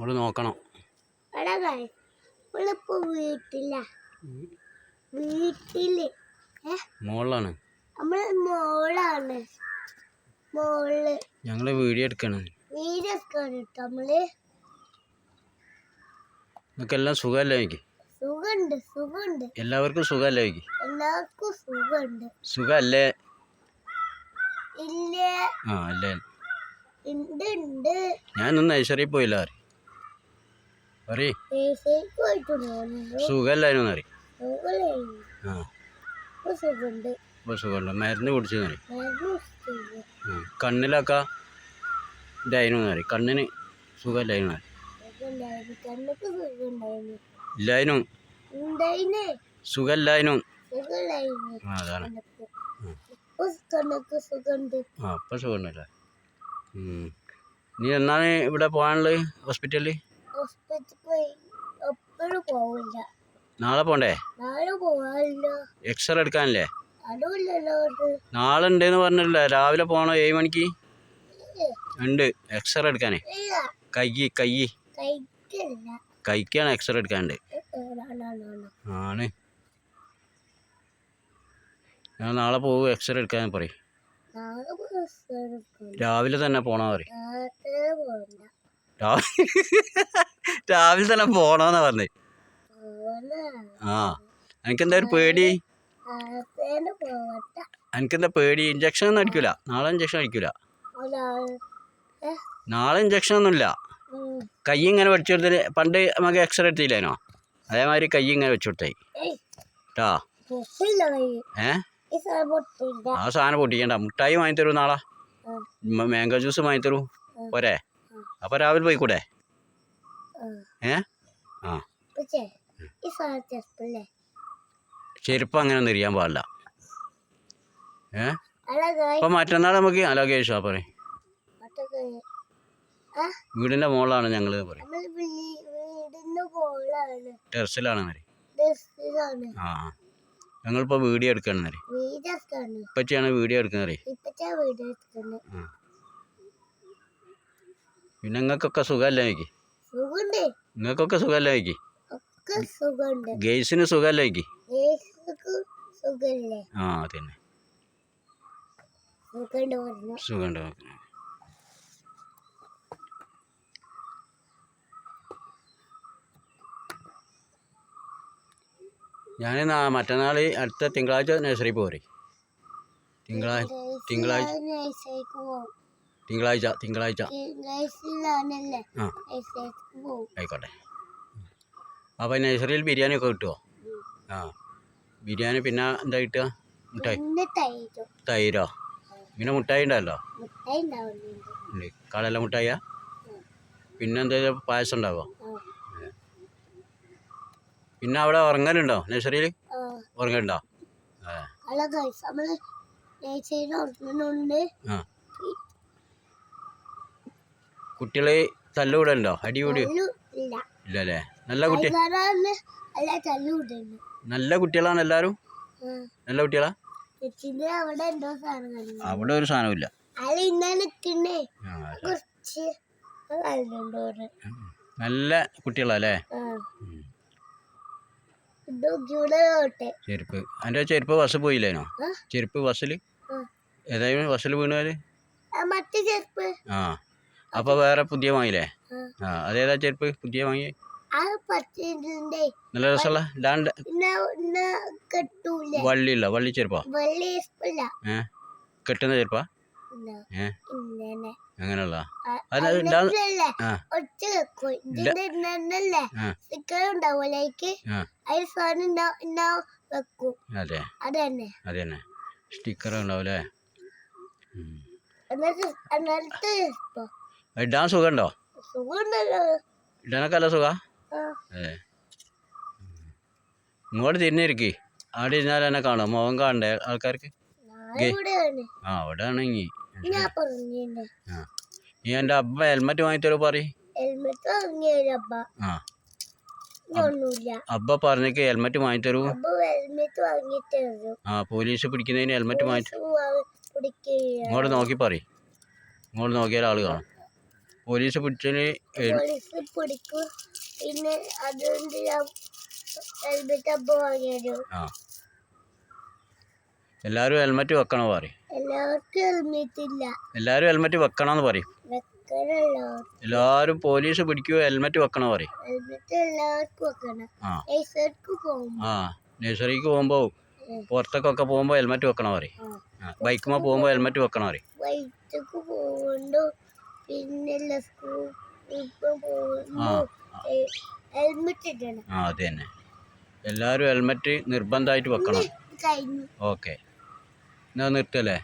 ഇവിടെ നോക്കണം. വീട്ടില. വീട്ടിൽ മോളാണ് നമ്മൾ മോളാണ്. മോൾ. ഞങ്ങൾ വീഡിയോ എടുക്കണം. നമ്മൾ. നിങ്ങൾക്ക് എല്ലാം സുഖമല്ലേ എനിക്ക് എല്ലാവർക്കും സുഖമല്ലേ എനിക്ക് എല്ലാവർക്കും സുഖണ്ട്. സുഖമല്ലേ? ഇല്ല? ആ അല്ലേ ഉണ്ട് ഉണ്ട് പോയില്ല പറയ്. സുഖമല്ലായിരുന്നു അറി സുഖല്ലേ ആ. സുഖമുണ്ട്. മരുന്ന് കുടിച്ചെന്ന് മരുന്ന് കണ്ണിലൊക്കെ ഇതായിരുന്നു അറി കണ്ണിന് സുഖമല്ലായിരുന്നു ഇല്ലായിരുന്നു. സുഖമില്ലായിരുന്നു. ആ അതാണ്. ആ. അപ്പം സുഖമുണ്ടല്ലേ? നീ എന്നാണ് ഇവിടെ പോകാനുള്ളത് ഹോസ്പിറ്റലിൽ എപ്പോഴും പോവില്ല. നാളെ പോണ്ടേ? നാളെ എക്സ്റേ എടുക്കാനല്ലേ? നാളെ ഉണ്ടെന്ന് പറഞ്ഞില്ലേ രാവിലെ പോണോ ഏഴ് മണിക്ക്. ഉണ്ട്. എക്സ്റേ എടുക്കാനേ. കൈ കൈ കൈക്കാണ് എക്സ്റേ എടുക്കാനുണ്ട് ആണാണാണ് ആണ്. ഞാൻ നാളെ പോകും എക്സ്റേ എടുക്കാൻ പറയും. രാവിലെ തന്നെ പോണോ പറയും. രാവിലെ തന്നെ പോണോന്നാ പറഞ്ഞേ. ആ. എനിക്കെന്താ ഒരു പേടി? എനിക്കെന്താ പേടി? ഇഞ്ചക്ഷൻ ഒന്നും അടിക്കൂല. നാളെ ഇഞ്ചക്ഷൻ അടിക്കൂല. നാളെ ഇഞ്ചക്ഷൻ ഒന്നുമില്ല. ഇല്ല കൈ ഇങ്ങനെ വെച്ചു കൊടുത്തിട്ട് പണ്ട് നമുക്ക് എക്സ്റേ എടുത്തില്ലേനോ അതേമാതിരി കൈ ഇങ്ങനെ വെച്ചു കൊടുത്തേ. കേട്ടോ ഏ? ആ സാധനം പൊട്ടിക്കണ്ട. മുട്ടായി വാങ്ങി തരൂ നാളെ മാംഗോ ജ്യൂസ് വാങ്ങി തരൂ ആ. പോരെ. അപ്പോൾ രാവിലെ പോയിക്കൂടെ? കൂടെ ഏ? ആ. ചെരുപ്പ് അങ്ങനെ ഒന്നും ഇരിക്കാൻ പാടില്ല. ഏ? അപ്പം മറ്റന്നാൾ നമുക്ക് ഹലോ കേശു ആ? പറയും വീടിന്റെ മോളാണ് മുകളിലാണ് ഞങ്ങൾ പറയും. ടെറസിലാണ് ആ ഞങ്ങളിപ്പോ വീഡിയോ എടുക്കണം ഇപ്പറ്റിയാണ് വീഡിയോ എടുക്കുന്നത്. ആ. പിന്നെ നിങ്ങൾക്കൊക്കെ സുഖമല്ലേ എനിക്ക് നിങ്ങൾക്കൊക്കെ സുഖമല്ലേ എനിക്ക് ഗെയ്സിന് സുഖമല്ലേ എനിക്ക് സുഖല്ലേ ആ പറഞ്ഞു. സുഖമുണ്ട് ഞാൻ മറ്റന്നാൾ അടുത്ത തിങ്കളാഴ്ച നഴ്സറി പോരെ. തിങ്കളാഴ്ച തിങ്കളാഴ്ച തിങ്കളാഴ്ച തിങ്കളാഴ്ച. ആ. ആയിക്കോട്ടെ. അപ്പോൾ നഴ്സറിയിൽ ബിരിയാണി ഒക്കെ കിട്ടുമോ ആ. ബിരിയാണി പിന്നെ എന്താ കിട്ടുക? മുട്ടായി തൈരോ. പിന്നെ മുട്ടായി ഉണ്ടല്ലോ ഉണ്ട്. കടല മുട്ടായ പിന്നെ എന്താ പായസം ഉണ്ടാവോ? പിന്നെ അവിടെ ഉറങ്ങലുണ്ടോ നഴ്സറിയിൽ? ഉറങ്ങലുണ്ടോ? ആ. കുട്ടികൾ തല്ലുകൂടലുണ്ടോ അടികൂടി തല്ലു ഇല്ല. ഇല്ല നല്ല കുട്ടി നല്ല കുട്ടികളാണ് എല്ലാരും? നല്ല കുട്ടികളാ? അവിടെ ഒരു സാധനമില്ല നല്ല കുട്ടികളല്ലേ? ചെരുപ്പ്. അന്റെ ചെരുപ്പ് ബസ് പോയില്ലേനോ? ചെരുപ്പ് ബസ്സിൽ. ഏതായാലും ബസ്സിൽ വീണാൽ ആ, അപ്പോൾ വേറെ പുതിയ വാങ്ങിയില്ലേ? ആ. അതേതാ ചെരുപ്പ്? പുതിയ വാങ്ങി? നല്ല രസമുള്ള? വള്ളിയില്ല വള്ളി ചെരുപ്പാ? വലിയ ഇഷ്ടമില്ല ഏ? കെട്ടുന്ന ചെരുപ്പാ? ഇന്ന ഏ? ഇങ്ങനെ അങ്ങനെയുള്ള? അത് സ്റ്റിക്കർ ഉണ്ടാവും സ്റ്റിക്കർ എന്നിട്ട് എന്നിട്ട് ഇടാൻ സുഖമുണ്ടോ ഇടാനൊക്കെ അല്ല സുഖാ? ഏ. ഇങ്ങോട്ട് തിരിഞ്ഞിരിക്കി. അവിടെ ഇരുന്നാൽ എന്നെ കാണും. മുഖം കാണണ്ടേ ആൾക്കാർക്ക്? ആ അവിടെ ആണെങ്കി. ആ നീ എന്റെ അബ്ബ ഹെൽമെറ്റ് വാങ്ങിത്തരോ പറ ഹെൽമെറ്റ് വാങ്ങിയപ്പ ആ. ഒന്നുമില്ല. അബ്ബ പറഞ്ഞേക്ക് ഹെൽമെറ്റ് വാങ്ങിത്തരൂ. ആ പോലീസ് പിടിക്കുന്നതിന് ഹെൽമെറ്റ് വാങ്ങി പിടിക്കുക ഇങ്ങോട്ട് നോക്കി പറ ഇങ്ങോട്ട് നോക്കിയാൽ ആൾ കാണും. പോലീസ് പിടിക്കും. പിന്നെ അതുകൊണ്ട് ഞാൻ ഹെൽമെറ്റ് അപ്പൊ വാങ്ങിയത് ആ. എല്ലാവരും ഹെൽമെറ്റ് വെക്കണം പറയും? എല്ലാവർക്കും ഹെൽമെറ്റ് ഇല്ല. എല്ലാവരും ഹെൽമെറ്റ് വെക്കണമെന്ന് പറയും. എല്ലാരും പോലീസ് പിടിക്കുവോ ഹെൽമെറ്റ് വെക്കണം പറയും. ഹെൽമെറ്റ് എല്ലാവർക്കും വെക്കണം. ആ. നഴ്സറിക്ക് പോകുമ്പോ പുറത്തേക്കൊക്കെ പോകുമ്പോ ഹെൽമെറ്റ് വെക്കണം പറയും. ബൈക്കുമ്പോ പോകുമ്പോ ഹെൽമെറ്റ് വെക്കണം പറയും. പിന്നെ ആ അത് തന്നെ. എല്ലാവരും ഹെൽമെറ്റ് നിർബന്ധമായിട്ട് വെക്കണം. ഓക്കെ എന്നാ നിർത്തല്ലേ?